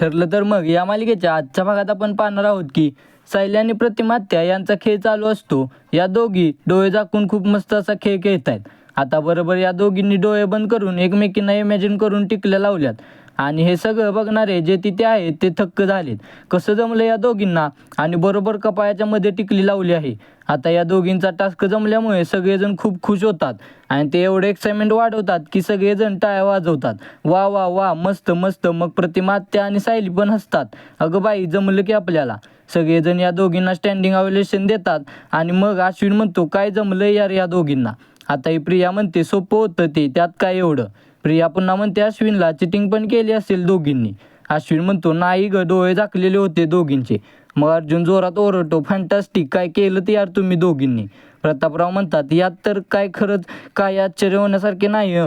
ठरलं तर मग या मालिकेच्या आजच्या भागात आपण पाहणार आहोत की सायली आणि प्रतिमात्या यांचा खेळ चालू असतो. या दोघी डोळे झाकून खूप मस्त असा खेळ खेळत आहेत आता बरोबर या दोघींनी डोळे बंद करून एकमेकींना इमॅजिन करून टिकल्या लावल्यात. आणि हे सगळं बघणारे जे तिथे आहेत ते थक्क झालेत. कसं जमलं या दोघींना? आणि बरोबर कपायाच्या मध्ये टिकली लावली आहे. आता या दोघींचा टास्क जमल्यामुळे सगळेजण खूप खुश होतात. आणि ते एवढे एक्साइटमेंट वाढवतात की सगळेजण टाळ्या वाजवतात. वा वा वा मस्त मस्त. मग प्रतिमात्या आणि सायली पण हसतात. अगं बाई जमलं की आपल्याला. सगळेजण या दोघींना स्टँडिंग अवेलेशन देतात. आणि मग अश्विन म्हणतो काय जमलं यार या दोघींना? आता ही प्रिया म्हणते सोपं होतं ते त्यात काय एवढं? प्रिया पुन्हा म्हणते अश्विनला चिटिंग पण केली असेल दोघींनी. अश्विन म्हणतो नाही ग डोळे झाकलेले होते दोघींचे. मग अर्जुन जोरात ओरडतो फॅन्टॅस्टिक काय केलं ते यार तुम्ही दोघींनी? प्रतापराव म्हणतात यात तर काय खरंच काय आश्चर्य होण्यासारखे नाही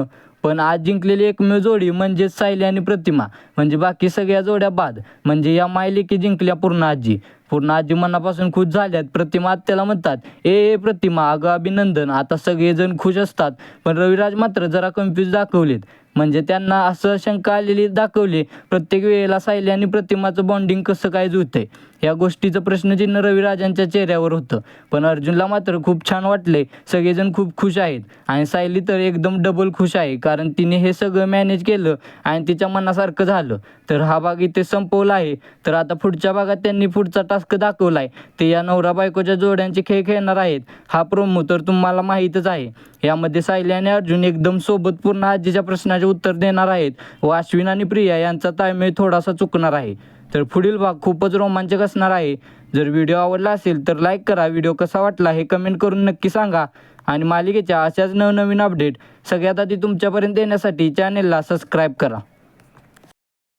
पण आज जिंकलेली एकमेव जोडी म्हणजेच सायली आणि प्रतिमा. म्हणजे बाकी सगळ्या जोड्या बाद. म्हणजे या मायलेकी जिंकल्या पूर्ण आजी. पूर्ण आजी मनापासून खुश झाल्यात प्रतिमा आत्याला म्हणतात ए ए प्रतिमा अगं अभिनंदन आता सगळेजण खुश असतात. पण रविराज मात्र जरा कन्फ्यूज दाखवलेत. म्हणजे त्यांना असं शंका आलेली दाखवली प्रत्येक वेळेला सायली आणि प्रतिमाचं बॉन्डिंग कसं काय जुळतंय? या गोष्टीचं प्रश्नचिन्ह रविराजांच्या चेहऱ्यावर होतं. पण अर्जुनला मात्र खूप छान वाटले सगळेजण खूप खुश आहेत. आणि सायली तर एकदम डबल खुश आहे कारण तिने हे सगळं मॅनेज केलं आणि तिच्या मनासारखं झालं. तर हा भाग इथे संपवला आहे. तर आता पुढच्या भागात त्यांनी पुढचा टास्क दाखवला आहे ते या नवरा बायकोच्या जोड्यांचे खेळ खेळणार आहेत. हा प्रोमो तर तुम्हाला माहीतच आहे. यामध्ये सायली आणि अर्जुन एकदम सोबत पूर्ण आजीच्या प्रश्नाचे उत्तर देणार आहेत व अश्विन आणि प्रिया यांचा ताळमेळ थोडासा चुकणार आहे. तर पुढील भाग खूपच रोमांचक असणार आहे. जर व्हिडिओ आवडला असेल तर लाईक करा. व्हिडिओ कसा वाटला हे कमेंट करून नक्की सांगा. आणि मालिकेच्या अशाच नवनवीन अपडेट सगळ्यात आधी तुमच्यापर्यंत येण्यासाठी चॅनेलला सबस्क्राईब करा.